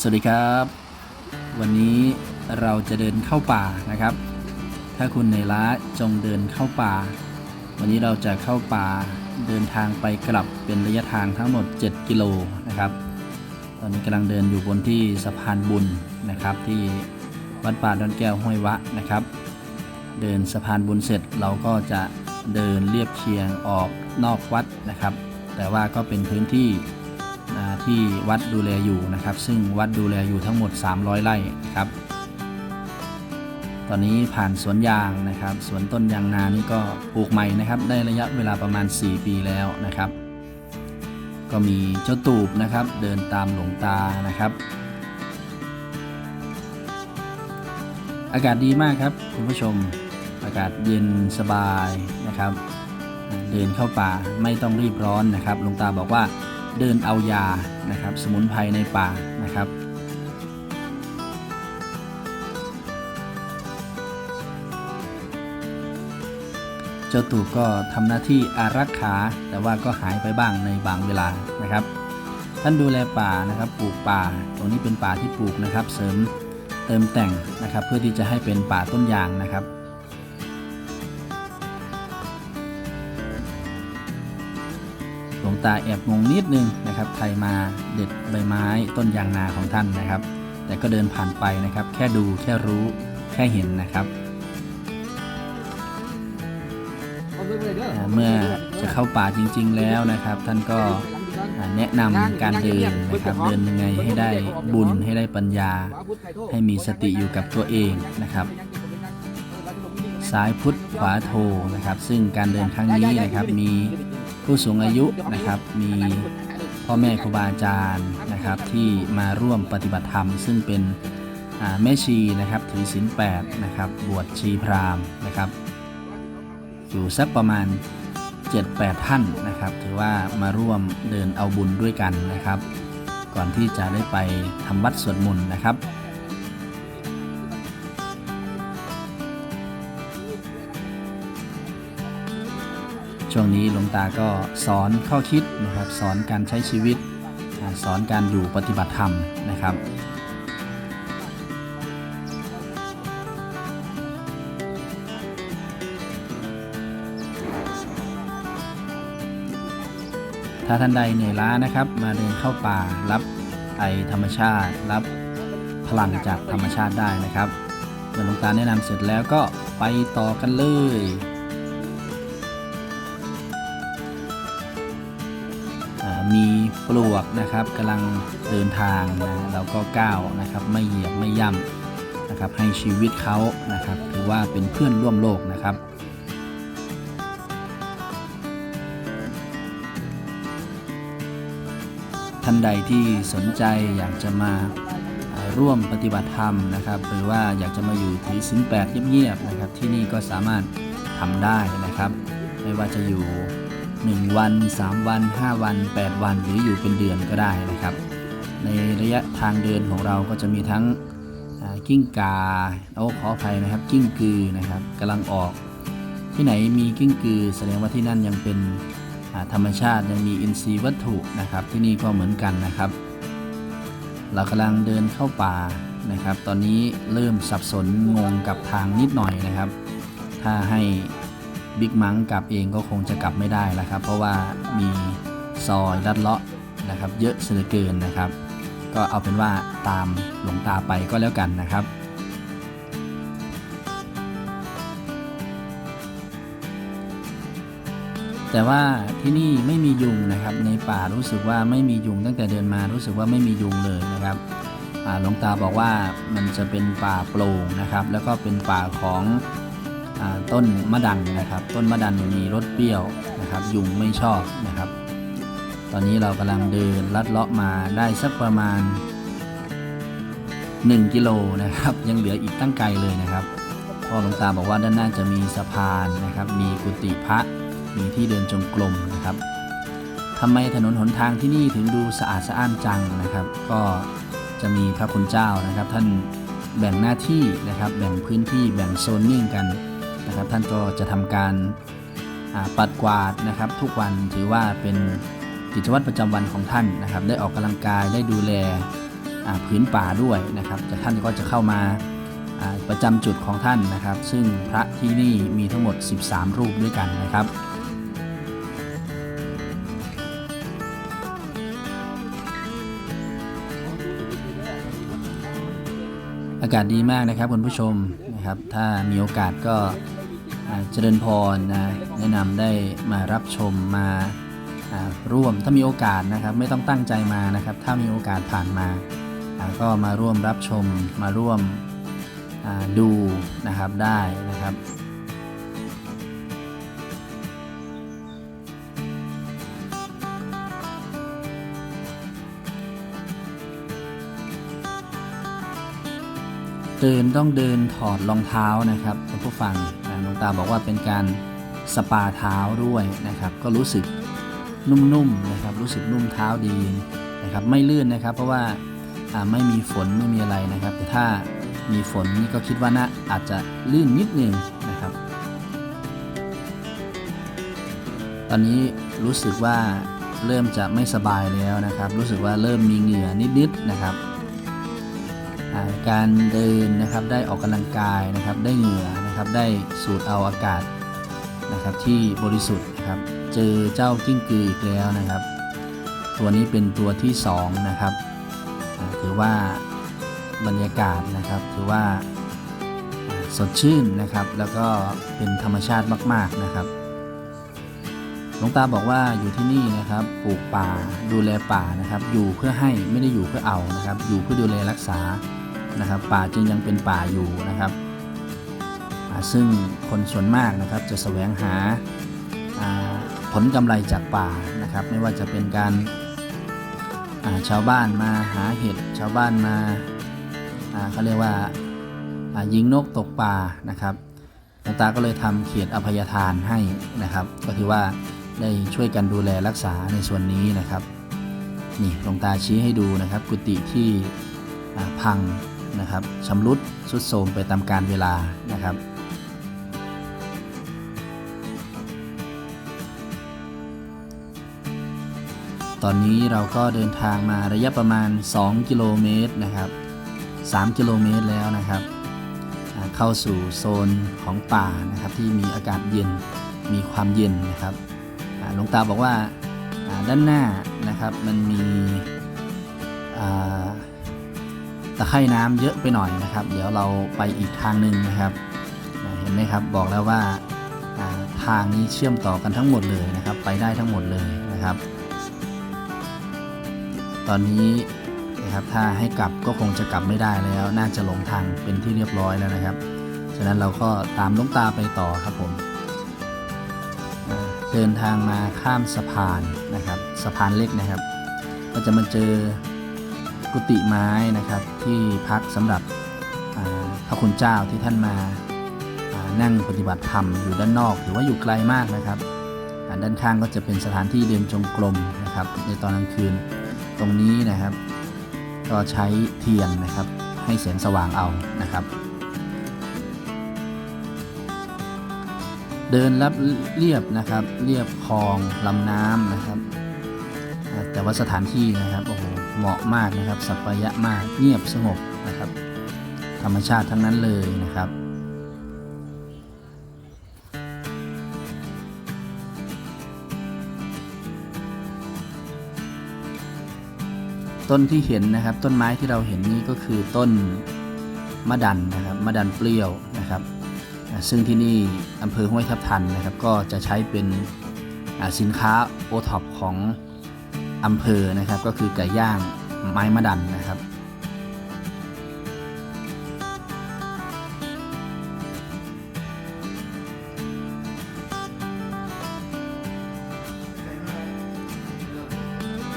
สวัสดีครับ วันนี้เราจะเดินเข้าป่านะครับ ถ้าคุณในล้าจงเดินเข้าป่า วันนี้เราจะเข้าป่าเดินทางไปกลับเป็นระยะทางทั้งหมด 7 กิโลนะครับ ตอนนี้กำลังเดินอยู่บนที่สะพานบุญนะครับ ที่วัดป่าดอนแก้วห้วยวะนะครับ เดินสะพานบุญเสร็จเราก็จะเดินเรียบเคียงออกนอกวัดนะครับ แต่ว่าก็เป็นพื้นที่ ที่วัดดูแลอยู่นะครับ ซึ่งวัดดูแลอยู่ทั้งหมด 300 ไร่ครับ ตอนนี้ผ่านสวนยางนะครับสวนต้นยางนานี่ก็ปลูกใหม่นะครับ ได้ระยะเวลาประมาณ 4 ปีแล้วนะครับ ก็มีเจ้าตูบนะครับ เดินตามหลวงตานะครับ อากาศดีมากครับคุณผู้ชมอากาศเย็นสบายนะครับ เดินเข้าป่าไม่ต้องรีบร้อนนะครับหลวงตาบอกว่า เดินเอายานะครับ สมุนไพรในป่านะครับ เจ้าตูบก็ทำหน้าที่อารักขา แต่ว่าก็หายไปบ้างในบางเวลานะครับ ท่านดูแลป่านะครับ ปลูกป่า ตรงนี้เป็นป่าที่ปลูกนะครับ เสริมเติมแต่งนะครับ เพื่อที่จะให้เป็นป่าต้นยางนะครับ ตาแอบงงนิดนึงนะครับใครมาเด็ดใบไม้ต้นยางนาของท่านนะครับ แต่ก็เดินผ่านไปนะครับ แค่ดูแค่รู้แค่เห็นนะครับ เมื่อจะเข้าป่าจริง ๆ แล้วนะครับ ท่านก็แนะนำการเดินนะครับเดินยังไงให้ได้บุญให้ได้ปัญญา ให้มีสติอยู่กับตัวเองนะครับซ้ายพุทธขวาโทนะครับ ซึ่งการเดินครั้งนี้นะครับมี ผู้สูงอายุนะครับมีพ่อแม่ครูบาอาจารย์นะครับที่มาร่วมปฏิบัติธรรม ซึ่งเป็นแม่ชีนะครับถือศีลแปดนะครับบวชชีพราหมณ์นะครับ อยู่สักประมาณ 7-8 ท่านนะครับ ถือว่ามาร่วมเดินเอาบุญด้วยกันนะครับ ก่อนที่จะได้ไปทำวัดสวดมนต์นะครับ ช่วงนี้หลวงตาก็สอนข้อคิดนะครับ สอนการใช้ชีวิต สอนการอยู่ปฏิบัติธรรมนะครับถ้าท่านใดเหนื่อยล้านะครับ มาเดินเข้าป่ารับไอธรรมชาติ รับพลังจากธรรมชาติได้นะครับเมื่อหลวงตาแนะนำเสร็จแล้วก็ไปต่อกันเลย มีปลวกนะครับกำลังเดินทางนะเราก็ก้าวนะครับไม่เหยียบไม่ย่ำนะครับให้ชีวิตเขานะครับถือว่าเป็นเพื่อนร่วมโลกนะครับท่านใดที่สนใจอยากจะมาอ่าร่วมปฏิบัติธรรมนะครับ หรือว่าอยากจะมาอยู่ถือศีลแปดเงียบๆนะครับ ที่นี่ก็สามารถทำได้นะครับ ไม่ว่าจะอยู่ 1 วัน 3 วัน 5 วัน 8 วัน หรืออยู่เป็นเดือนก็ได้นะครับ ในระยะทางเดินของเราก็จะมีทั้งกิ้งกาโอ้ขออภัยนะครับ กิ้งกือนะครับกำลังออก ที่ไหนมีกิ้งกือ แสดงว่าที่นั่นยังเป็นธรรมชาติยังมีอินทรีย์วัตถุนะครับ ที่นี่ก็เหมือนกันนะครับ เรากำลังเดินเข้าป่านะครับ ตอนนี้เริ่มสับสนงงกับทางนิดหน่อยนะครับ ถ้าให้ บิ๊กมังกลับเองก็คงจะกลับไม่ได้แล้วครับ เพราะว่ามีซอยลัดเลาะนะครับ เยอะเสือเกินนะครับ ก็เอาเป็นว่าตามหลวงตาไปก็แล้วกันนะครับแต่ว่าที่นี่ไม่มียุงนะครับในป่ารู้สึกว่าไม่มียุงตั้งแต่เดินมารู้สึกว่าไม่มียุงเลยนะครับหลวงตาบอกว่ามันจะเป็นป่าโปร่งนะครับ แล้วก็เป็นป่าของ ต้นมะดันนะครับ ต้นมะดันมีรสเปรี้ยวนะครับ ยุงไม่ชอบนะครับ ตอนนี้เรากำลังเดินลัดเลาะมาได้สักประมาณ 1 กิโลนะครับ ยังเหลืออีกตั้งไกลเลยนะครับพราะหลวงตาบอกว่าด้านหน้าจะมีสะพานนะครับ มีกุฏิพระมีที่เดินจงกรมนะครับทำไมถนนหนทางที่นี่ถึงดูสะอาดสะอ้านจังนะครับ ก็จะมีพระคุณเจ้านะครับ ท่านแบ่งหน้าที่นะครับ แบ่งพื้นที่แบ่งโซนนิ่งกัน นะครับ ท่านก็จะทำการปัดกวาดนะครับ ทุกวันถือว่าเป็นกิจวัตรประจำวันของท่านนะครับ ได้ออกกำลังกายได้ดูแลอ่าผืนป่าด้วยนะครับแต่ท่านก็จะเข้ามาอ่าประจำจุดของท่านนะครับ ซึ่งพระที่นี่มีทั้งหมด 13 รูปด้วยกันนะครับ อากาศดีมากนะครับคุณผู้ชมนะครับ ถ้ามีโอกาสก็เจริญพรนะแนะนำได้มารับชมมาร่วมถ้ามีโอกาสนะครับไม่ต้องตั้งใจมานะครับ ถ้ามีโอกาสผ่านมาก็มาร่วมรับชมมาร่วมดูนะครับได้นะครับ เดินต้องเดินถอดรองเท้านะครับคุณผู้ฟังหลวงตาบอกว่าเป็นการสปาเท้าด้วยนะครับ ก็รู้สึกนุ่มๆนะครับ รู้สึกนุ่มเท้าดีนะครับ ไม่ลื่นนะครับ เพราะว่าไม่มีฝนไม่มีอะไรนะครับ แต่ถ้ามีฝนนี่ก็คิดว่าน่าอาจจะลื่นนิดนึงนะครับ ตอนนี้รู้สึกว่าเริ่มจะไม่สบายแล้วนะครับ รู้สึกว่าเริ่มมีเหงื่อนิดๆนะครับ การเดินนะครับได้ออกกำลังกายนะครับได้เหงื่อนะครับได้สูดเอาอากาศนะครับที่บริสุทธิ์นะครับเจอเจ้ากิ้งกืออีกแล้วนะครับ ตัวนี้เป็นตัวที่สองนะครับถือว่าบรรยากาศนะครับถือว่าสดชื่นนะครับ แล้วก็เป็นธรรมชาติมาก ๆนะครับหลวงตาบอกว่าอยู่ที่นี่นะครับปลูกป่าดูแลป่านะครับ อยู่เพื่อให้ไม่ได้อยู่เพื่อเอานะครับ อยู่เพื่อดูแลรักษา นะครับ ป่าจึงยังเป็นป่าอยู่นะครับซึ่งคนส่วนมากนะครับจะแสวงหาผลกำไรจากป่านะครับ ไม่ว่าจะเป็นการาชาวบ้านมาหาเห็ดชาวบ้านมาเขาเรียกว่าายิงนกตกป่านะครับหลวงตาก็เลยทำเขตอภัยทานให้นะครับ ก็ถือว่าได้ช่วยกันดูแลรักษาในส่วนนี้นะครับนี่หลวงตาชี้ให้ดูนะครับ กุฏิที่พัง นะครับชำรุดสุดโทรมไปตามกาลเวลานะครับ ตอนนี้เราก็เดินทางมาระยะประมาณ 2 กิโลเมตรนะครับ 3 กิโลเมตรแล้วนะครับ เข้าสู่โซนของป่านะครับที่มีอากาศเย็นมีความเย็นนะครับหลวงตาบอกว่าด้านหน้านะครับมันมีะไคร่น้ำเยอะไปหน่อยนะครับ เดี๋ยวเราไปอีกทางหนึ่งนะครับเห็นไหมครับบอกแล้วว่าทางนี้เชื่อมต่อกันทั้งหมดเลยนะครับ ไปได้ทั้งหมดเลยนะครับ ตอนนี้นะครับถ้าให้กลับก็คงจะกลับไม่ได้แล้ว น่าจะหลงทางเป็นที่เรียบร้อยแล้วนะครับ ฉะนั้นเราก็ตามลุงตาไปต่อครับผมเดินทางมาข้ามสะพานนะครับ สะพานเล็กนะครับ ก็จะมาเจอ กุฏิไม้นะครับที่พักสำหรับพระคุณเจ้าที่ท่านมาานั่งปฏิบัติธรรมอยู่ด้านนอกถือว่าอยู่ไกลมากนะครับ ด้านข้างก็จะเป็นสถานที่เดินจงกรมนะครับ ในตอนกลางคืนตรงนี้นะครับ ก็ใช้เทียนนะครับให้แสงสว่างเอานะครับ เดินรับเรียบนะครับเรียบคลองลำน้ำนะครับ แต่ว่าสถานที่นะครับ เหมาะมากนะครับ สัปยะมากเงียบสงบนะครับ ธรรมชาติทั้งนั้นเลยนะครับต้นที่เห็นนะครับต้นไม้ที่เราเห็นนี่ก็คือต้นมะดันนะครับมะดันเปรี้ยวนะครับ ซึ่งที่นี่อำเภอห้วยทับทันนะครับ ก็จะใช้เป็นสินค้าโอท็อปของ อำเภอนะครับก็คือไก่ย่างไม้มะดันนะครับ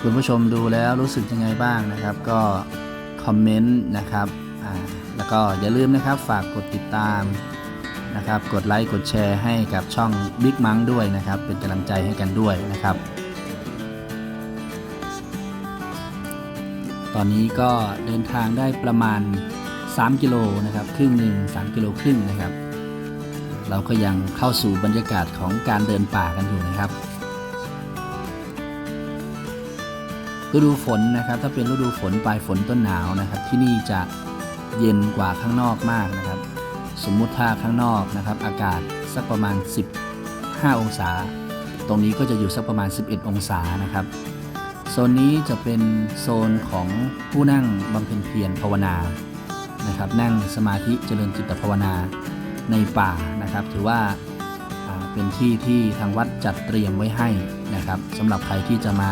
คุณผู้ชมดูแล้วรู้สึกยังไงบ้างนะครับ ก็คอมเมนต์นะครับแล้วก็อย่าลืมนะครับฝากกดติดตามนะครับ กดไลค์กดแชร์ให้กับช่อง Big m o n ด้วยนะครับ เป็นกำลังใจให้กันด้วยนะครับ ตอนนี้ก็เดินทางได้ประมาณ 3 กิโลนะครับครึ่งหนึ่ง3กิโลครึ่งนะครับ เราก็ยังเข้าสู่บรรยากาศของการเดินป่ากันอยู่นะครับฤดูฝนนะครับถ้าเป็นฤดูฝนปลายฝนต้นหนาวนะครับ ที่นี่จะเย็นกว่าข้างนอกมากนะครับ สมมุติถ้าข้างนอกนะครับ อากาศสักประมาณ 15 องศา ตรงนี้ก็จะอยู่สักประมาณ 11 องศานะครับ โซนนี้จะเป็นโซนของผู้นั่งบำเพ็ญเพียรภาวนานะครับ นั่งสมาธิเจริญจิตภาวนาในป่านะครับ ถือว่าเป็นที่ที่ทางวัดจัดเตรียมไว้ให้นะครับสำหรับใครที่จะมา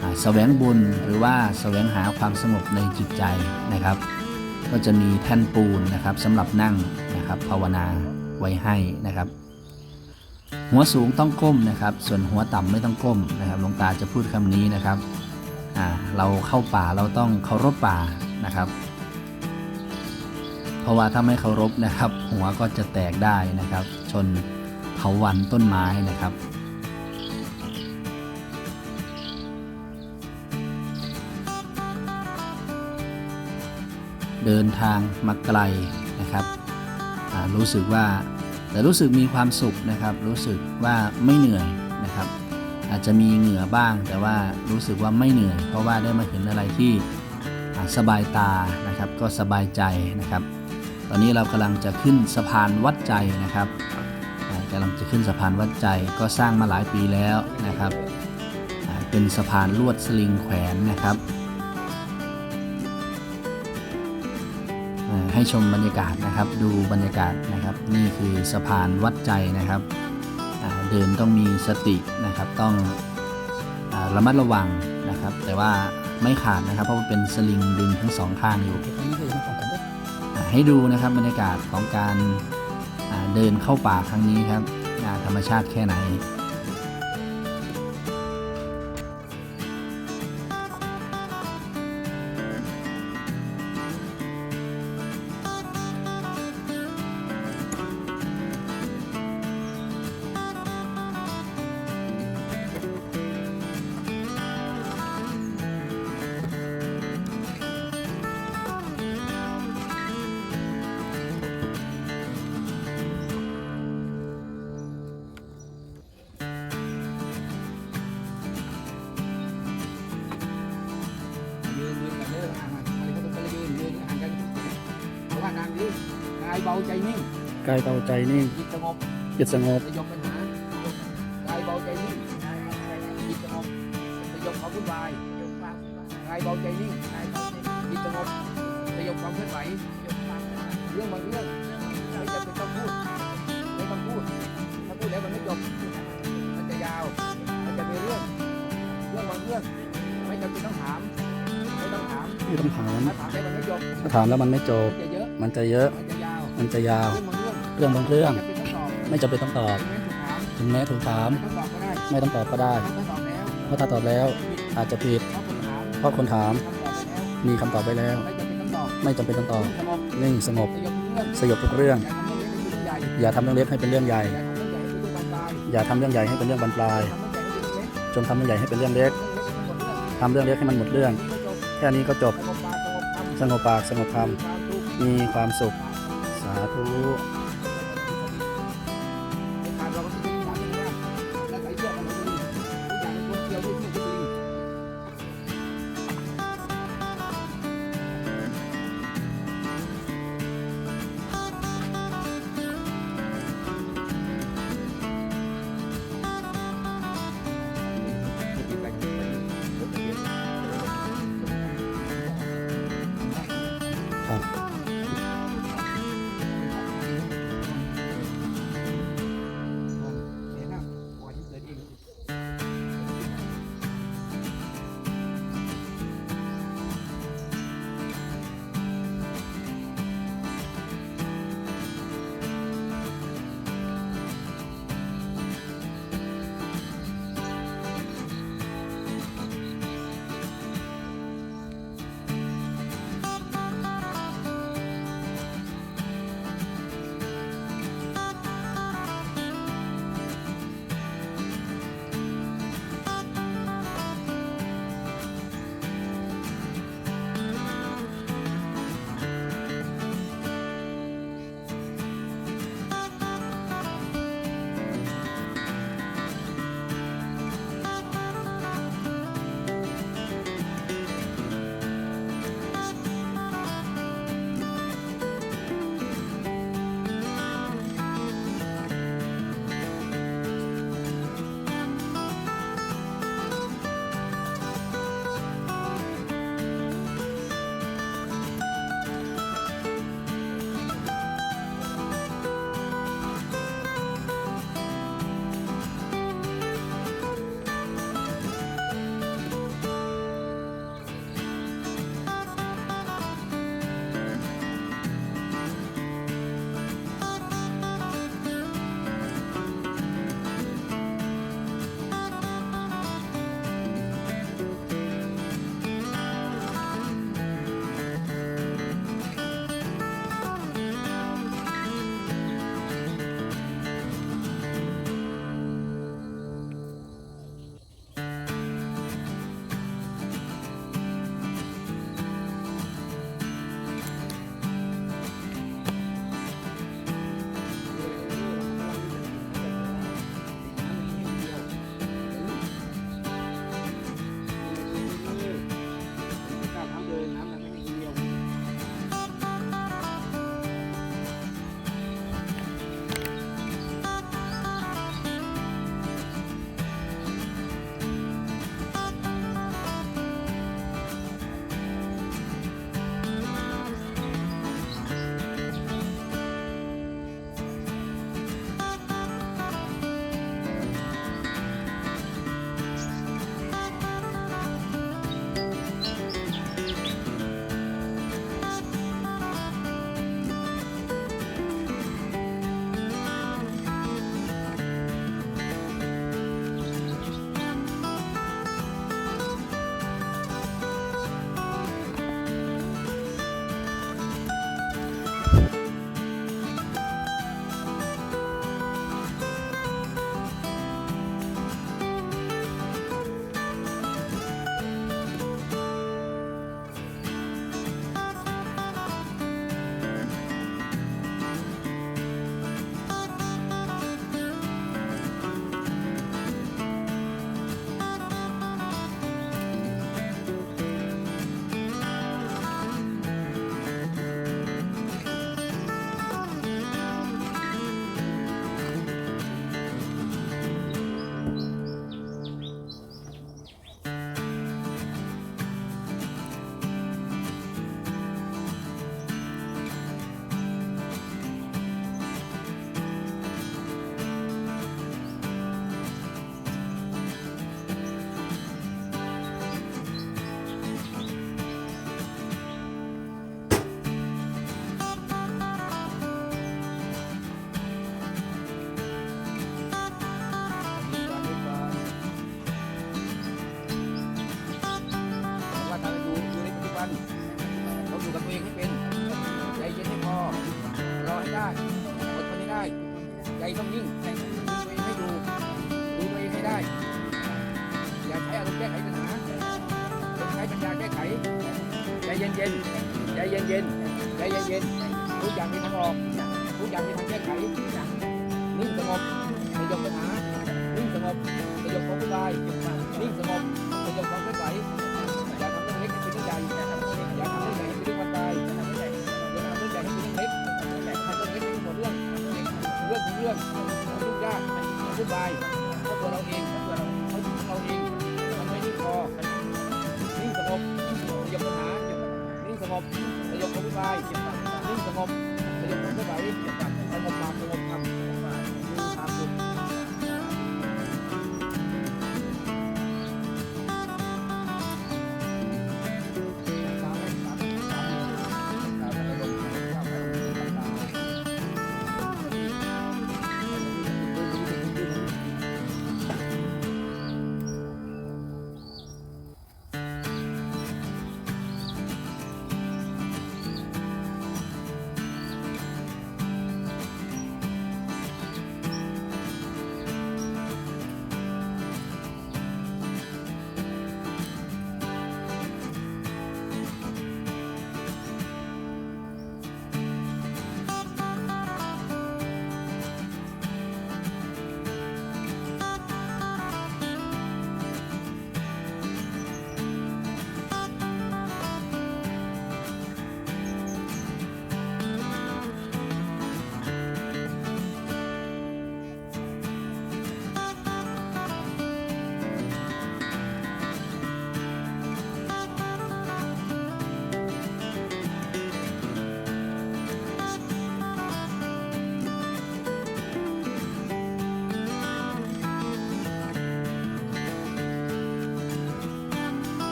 อ่าแสวงบุญหรือว่าแสวงหาความสงบในจิตใจนะครับ ก็จะมีแท่นปูนนะครับสำหรับนั่งนะครับภาวนาไว้ให้นะครับ หัวสูงต้องก้มนะครับ ส่วนหัวต่ำไม่ต้องก้มนะครับหลวงตาจะพูดคำนี้นะครับเราเข้าป่าเราต้องเคารพป่านะครับ เพราะว่าถ้าไม่เคารพนะครับ หัวก็จะแตกได้นะครับ ชนเถาวันต้นไม้นะครับเดินทางมาไกลนะครับ รู้สึกว่า แต่รู้สึกมีความสุขนะครับ รู้สึกว่าไม่เหนื่อยนะครับ อาจจะมีเหงื่อบ้าง แต่ว่ารู้สึกว่าไม่เหนื่อย เพราะว่าได้มาเห็นอะไรที่สบายตานะครับ ก็สบายใจนะครับ ตอนนี้เรากำลังจะขึ้นสะพานวัดใจนะครับอ่ากำลังจะขึ้นสะพานวัดใจก็สร้างมาหลายปีแล้วนะครับ เป็นสะพานลวดสลิงแขวนนะครับ ให้ชมบรรยากาศนะครับ ดูบรรยากาศนะครับ นี่คือสะพานวัดใจนะครับเดินต้องมีสตินะครับ ต้องอาระมัดระวังนะครับ แต่ว่าไม่ขาดนะครับ เพราะว่าเป็นสลิงดึงทั้งสองข้างอยู่ให้ดูนะครับบรรยากาศของการเดินเข้าป่าครั้งนี้ครับธรรมชาติแค่ไหนายเบาใจนิ่งกายเบาใจนิ่งจิตสงบจิตสงบสยบปัญหากายเบาใจนิ่งจิตสงบสยบความวุ่นวายกายเบาใจนิ่งจิตสงบสยบความเคลื่อนไหวเรื่องบางเรื่องไม่จำเป็นต้องพูดไม่ต้องพูดถ้าพูดแล้วมันไม่จบมันจะยาว มันจะมีเรื่อง เรื่องบางเรื่องไม่จำเป็นต้องถามไม่ต้องถามไม่ต้องถามถ้าถามแล้วมันไม่จบถ้าถามแล้วมันไม่จบมันจะเยอะมันจะเยอะ มันจะยาวเรื่องบางเรื่อง ไม่จำเป็นต้องตอบ ถึงแม้ถูกถาม ไม่ต้องตอบก็ได้ เพราะถ้าตอบแล้วอาจจะผิด เพราะคนถามเพราะคนถามคำตอบไปแล้วมีคำตอบไปแล้ว ไม่จำเป็นต้องตอบไม่จำเป็นต้องตอบนิ่งสงบ สยบทุกเรื่อง อย่าทำเรื่องเล็กให้เป็นเรื่องใหญ่ อย่าทำเรื่องเล็กให้เป็นเรื่องบานปลายอย่าทำเรื่องใหญ่ให้เป็นเรื่องเล็กทำเรื่องใหญ่ให้เป็นเรื่องเล็กทำเรื่องเล็กให้มันหมดเรื่อง แค่นี้ก็จบ สงบปากสงบคำสงบปากสงบคำมีความสุข สาธุ ใจเย็นๆใจเย็นๆใจเย็นๆทุกอย่างมีทางออกทุกอย่างมีทางแก้ไขนิ่งสงบสยบปัญหานิ่งสงบสยบความวุ่นวายนิ่งสงบสยบความเคลื่อนไหวอย่าทำเรื่องเล็กให้เป็นเรื่องใหญ่อย่าทำเรื่องใหญ่ให้เป็นเรื่องวันตายอย่าทำเรื่องใหญ่ให้เป็นเรื่องเล็กทำเรื่องเล็กให้หมดเรื่องเรื่องของเรื่องทุกยากวุ่นวาย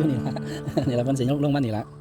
ต้องย้ำหรอกอยู่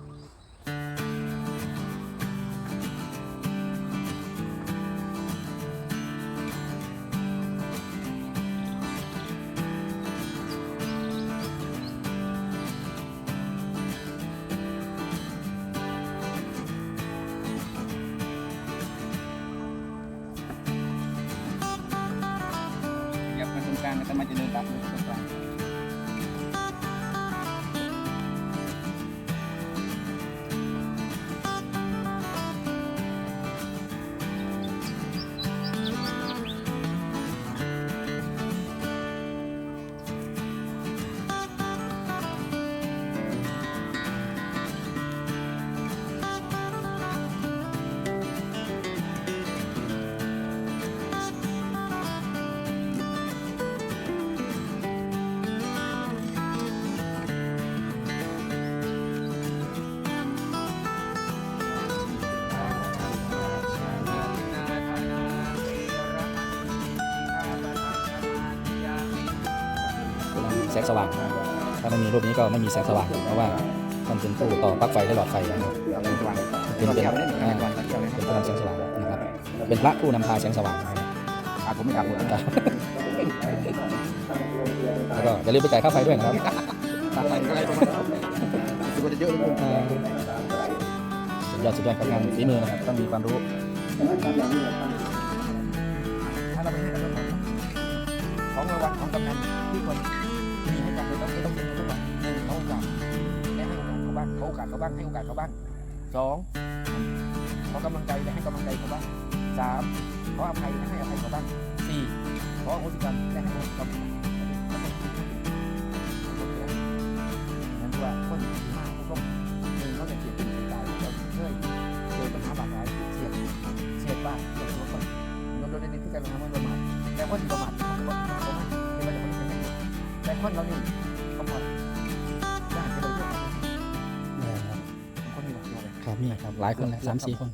สว่างถ้าไม่มีรูปนี้ก็ไม่มีแสงสว่างเพราะว่ามันเป็นตู้ต่อปลั๊กไฟและหลอดไฟนะครับเป็นเป็นเป็นพลังแสงสว่างนะครับเป็นพระผู้นำพาแสงสว่างครับอะผมไม่กลับหมดครับแล้วก็อย่าลืมไปจ่ายค่าไฟด้วยนะครับตาไปอะไรประมาณนั้นสึกว่าจะเยอะเหลยอ่าสุดยอดสุดยอดกับงานฝีมือนะครับต้องมีความรู้ถ้าเราไปของรางวัลของกำนันที่คน มีให้กันเลยต้องไม่ต้องเสียเงินทุกวันหนึ่งเขาโอกาสให้โอกาสเขาบ้างเขาโอกาสเขาบ้างให้โอกาสเขาบ้างสองเขากำลังใจและให้กำลังใจเขาบ้างสามขออภัยและให้อภัยเขาบ้างสี่ขอโหสิกรรมและให้อโหสิกรรม หลายคนเลยสามสี่คน